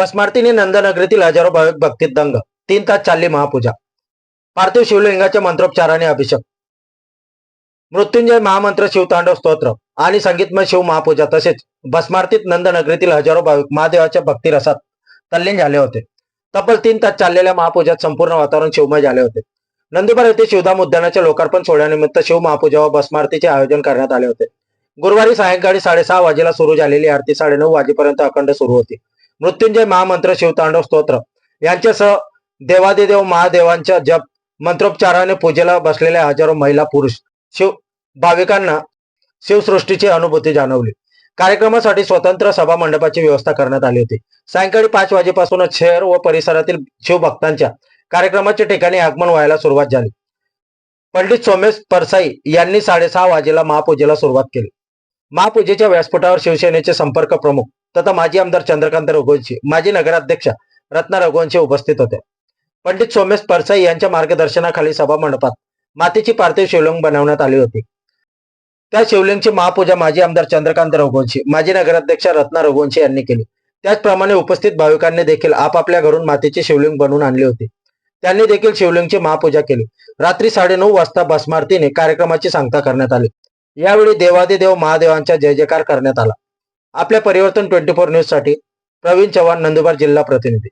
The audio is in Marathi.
भस्मारतीने नंदनगरीतील हजारो भाविक भक्तीत दंग. तीन तास चालली महापूजा. पार्थिव शिवलिंगाच्या मंत्रोपचाराने अभिषेक. मृत्युंजय महामंत्र शिवतांडव स्तोत्र आणि संगीतमय शिव महापूजा तसेच भस्मारतीत नंदनगरीतील हजारो भाविक महादेवाच्या भक्तिरसात तल्लीन झाले होते. तब्बल तीन तास चाललेल्या महापूजात संपूर्ण वातावरण शिवमय झाले होते. नंदुरबार येथे शिवधाम उद्यानाच्या लोकार्पण सोहळ्यानिमित्त शिव महापूजा व भस्मारतीचे आयोजन करण्यात आले होते. गुरुवारी सायंकाळी साडेसहा वाजेला सुरू झालेली आरती साडेनऊ वाजेपर्यंत अखंड सुरू होती. मृत्युंजय महामंत्र शिवतांडव स्तोत्र. यांच्यासह देवादिदेव महादेवांच्या जप मंत्रोपचाराने पूजेला बसलेल्या हजारो महिला पुरुष शिव भाविकांना शिवसृष्टीची अनुभूती जाणवली. कार्यक्रमासाठी स्वतंत्र सभा मंडपाची व्यवस्था करण्यात आली होती. सायंकाळी पाच वाजेपासूनच शहर व परिसरातील शिवभक्तांच्या कार्यक्रमाच्या ठिकाणी आगमन व्हायला सुरुवात झाली. पंडित सोमेश परसाई यांनी साडेसहा वाजेला महापूजेला सुरुवात केली. महापूजेच्या व्यासपीठावर शिवसेनेचे संपर्क प्रमुख तथा माजी आमदार चंद्रकांत रघुवंशी माजी नगराध्यक्ष रत्ना रघुवंशी उपस्थित होते. पंडित सोमेश परसाई यांच्या मार्गदर्शनाखाली सभा मंडपात मातीची पार्थिव शिवलिंग बनवण्यात आली होती. त्या शिवलिंगची महापूजा माजी आमदार चंद्रकांत रघुवंशी माजी नगराध्यक्ष रत्ना रघुवंशी यांनी केली. त्याचप्रमाणे उपस्थित भाविकांनी देखील आपापल्या घरून मातीचे शिवलिंग बनवून आणले होते. त्यांनी देखील शिवलिंगची महापूजा केली. रात्री साडेनऊ वाजता भस्मारतीने कार्यक्रमाची सांगता करण्यात आली. यावेळी देवादिदेव महादेवांचा जय जयकार करण्यात आला. आपल्या परिवर्तन ट्वेंटी फोर न्यूजसाठी प्रवीण चव्हाण नंदुरबार जिल्हा प्रतिनिधी.